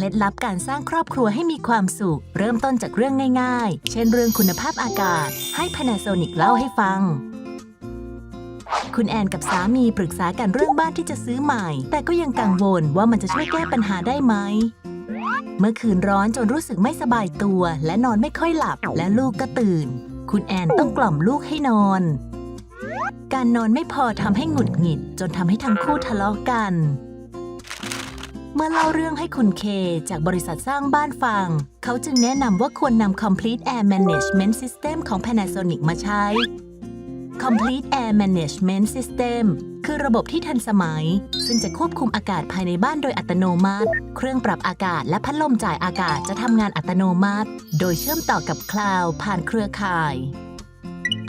เคล็ดลับการสร้างครอบครัวให้มีความสุข เริ่มต้นจากเรื่องง่ายๆ เช่นเรื่องคุณภาพอากาศ ให้ Panasonic เล่าให้ฟัง คุณแอนกับสามีปรึกษากันเรื่องบ้านที่จะซื้อใหม่ แต่ก็ยังกังวลว่ามันจะช่วยแก้ปัญหาได้ไหม เมื่อคืนร้อนจนรู้สึกไม่สบายตัว และนอนไม่ค่อยหลับ และลูกก็ตื่น คุณแอนต้องกล่อมลูกให้นอน การนอนไม่พอทำให้หงุดหงิด จนทำให้ทั้งคู่ทะเลาะกัน เมื่อเล่าเรื่องให้คุณเคจากบริษัทสร้างบ้านฟัง เขาจึงแนะนำว่าควรนำ Complete Air Management System ของ Panasonic มาใช้ Complete Air Management System คือระบบที่ทันสมัย ซึ่งจะควบคุมอากาศภายในบ้านโดยอัตโนมัติ เครื่องปรับอากาศและพัดลมจ่ายอากาศจะทำงานอัตโนมัติ โดยเชื่อมต่อกับคลาวด์ผ่านเครือข่าย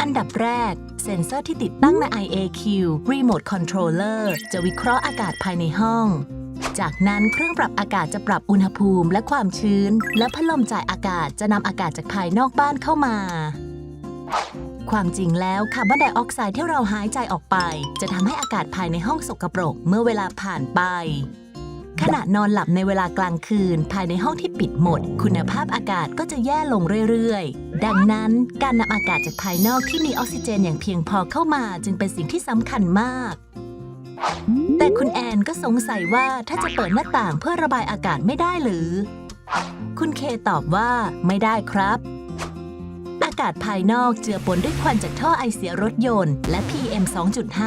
อันดับแรก เซ็นเซอร์ที่ติดตั้งใน IAQ Remote Controller จะวิเคราะห์อากาศภายในห้อง จากนั้นเครื่องปรับอากาศจะปรับอุณหภูมิและความชื้น และพัดลมจ่ายอากาศจะนำอากาศจากภายนอกบ้านเข้ามา ความจริงแล้วคาร์บอนไดออกไซด์ที่เราหายใจออกไป จะทำให้อากาศภายในห้องสกปรกเมื่อเวลาผ่านไปขณะนอนหลับในเวลากลางคืนภายในห้องที่ปิดหมด คุณภาพอากาศก็จะแย่ลงเรื่อยๆ ดังนั้นการนำอากาศจากภายนอกที่มีออกซิเจนอย่างเพียงพอเข้ามาจึงเป็นสิ่งที่สำคัญมาก แต่คุณแอนก็สงสัยว่าถ้าจะเปิดหน้าต่างเพื่อระบายอากาศไม่ได้หรือ คุณเคตอบว่าไม่ได้ครับ อากาศภายนอกเจือปนด้วยควันจากท่อไอเสียรถยนต์และ PM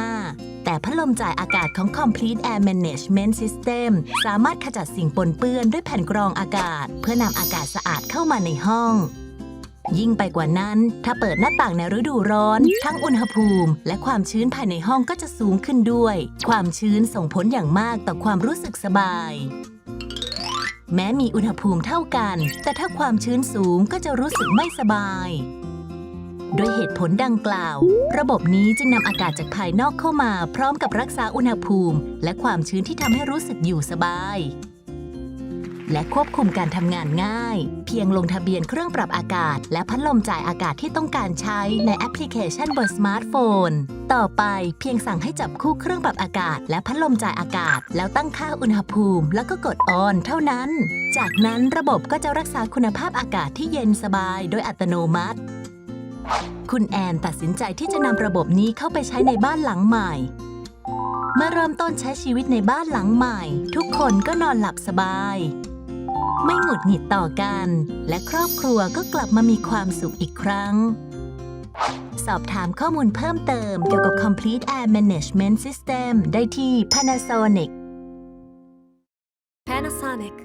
2.5 แต่พัดลมจ่ายอากาศของ Complete Air Management System สามารถขจัดสิ่งปนเปื้อนด้วยแผ่นกรองอากาศ เพื่อนำอากาศสะอาดเข้ามาในห้อง ยิ่งไปกว่านั้น ถ้าเปิดหน้าต่างในฤดูร้อน ทั้งอุณหภูมิ และความชื้นภายในห้องก็จะสูงขึ้นด้วย ความชื้นส่งผลอย่างมากต่อความรู้สึกสบาย แม้มีอุณหภูมิเท่ากัน แต่ถ้าความชื้นสูงก็จะรู้สึกไม่สบายด้วยเหตุผลดังกล่าว ระบบนี้จึงนำอากาศจากภายนอกเข้ามา พร้อมกับรักษาอุณหภูมิ และความชื้นที่ทำให้รู้สึกอยู่สบาย และควบคุมการทำงานง่าย เพียงลงทะเบียนเครื่องปรับอากาศ และพัดลมจ่ายอากาศที่ต้องการใช้ในแอปพลิเคชันบนสมาร์ทโฟน ต่อไปเพียงสั่งให้จับคู่เครื่องปรับอากาศ และพัดลมจ่ายอากาศ แล้วตั้งค่าอุณหภูมิ แล้วก็กดออนเท่านั้น จากนั้นระบบก็จะรักษาคุณภาพอากาศที่เย็นสบายโดยอัตโนมัติ คุณแอนตัดสินใจที่จะนำระบบนี้เข้าไปใช้ในบ้านหลังใหม่เมื่อเริ่มต้นใช้ชีวิตในบ้านหลังใหม่ ทุกคนก็นอนหลับสบาย ไม่หงุดหงิดต่อกัน และครอบครัวก็กลับมามีความสุขอีกครั้ง สอบถามข้อมูลเพิ่มเติมเกี่ยวกับ Complete Air Management System ได้ที่ Panasonic Panasonic